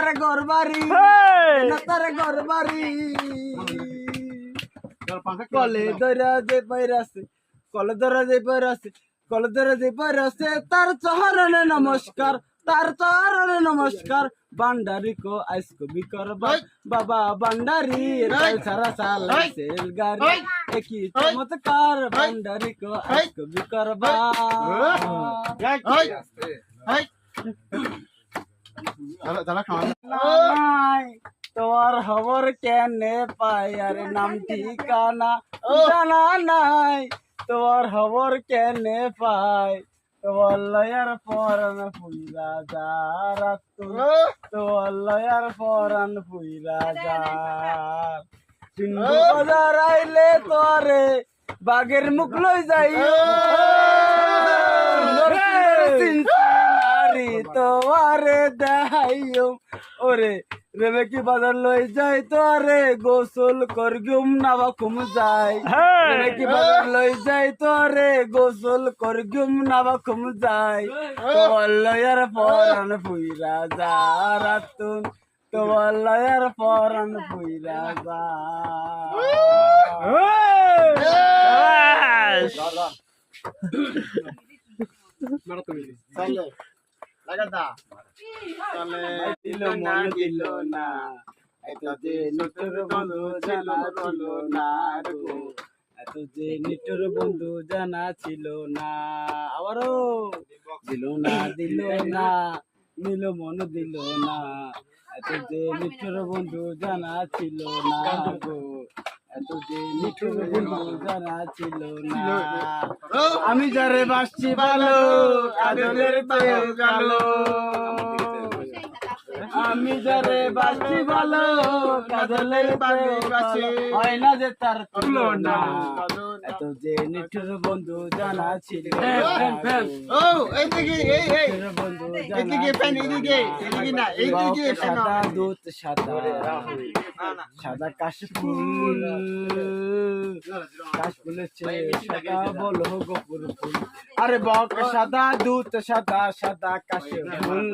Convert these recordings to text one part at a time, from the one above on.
তার ঘর বাড়ি হেই! তার ঘর বাড়ি কলে ধরা যে পাইরাছে কলে ধরা যে পাইরাছে কলে ধরা যে পাইরাছে তার চহরণে নমস্কার তার চহরণে নমস্কার। বান্ডারি কো আইসকো বিকরবা বাবা বান্ডারি রাই সারা সালা সেল গাড়ি একই চমৎকার বান্ডারি কো আইসকো বিকরবা নাই তোমার খবর কেনে পাই? আরে নাম ঠিকানা জানা নাই। তোমার খবর কেনে পাই? তোমার লয়ার পরান ফুইরা যা তোমার লয়ার পরান ফুইরা যা সিন্ধু বাজার আইলে তোরে বাগের মুখ লই যাই সিনসিনারি তোমারে দেখাইও ওরে রেবে কি বাজার লই যাই তোরে গোসল করগুম নাবা কুম যাই। হেই! রেবে কি বাজার লই যাই তোরে গোসল করগুম নাবা কুম যাই। তোমার লয়ার পরান ফুইরা যা রাতুন। তোমার লয়ার পরান ফুইরা যা। শাবাশ! দিল মন দিল না। এত যে নিটুর বন্ধু জানা ছিল না গো। এত যে নিটুর বন্ধু জানা ছিল না। আবারও দিল না দিল না। নিল মন দিল না। এত যে নিটুর বন্ধু জানা ছিল না গো। আমি যারে বাসছি ভালো কাজলের পেও কালো। আমি যারে বাসছি ভালো কাজলের পেও কালো হয় না যে তার তুলনা। এত যে নিঠুর বন্ধু জানা ছিল ও এইদিকে এই নিঠুর বন্ধু জানা ছিল না। রক সাদা দুধ সাদা সাদা কাশফুল। কাশফুলের চেয়ে সাদা বলো গোপুর ফুল। আরে বক সাদা দুধ সাদা সাদা কাশফুল।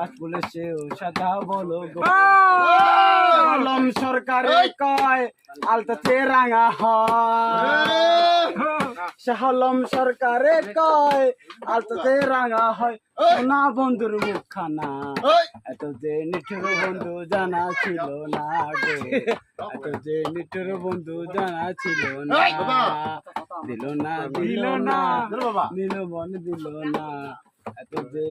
কাশফুলের চেয়েও সাদা বলো কলম সরকারে কয় আলতাতে রাঙা হয়। শাহলম সরকারে কয় আলতাতে রাঙা হয়। সোনা বন্ধুর মুখখানা। এত যে নিঠুর বন্ধু জানা ছিল না গো। এত যে নিঠুর বন্ধু জানা ছিল না। দিল না দিল না। দিল মন দিল না। এত যে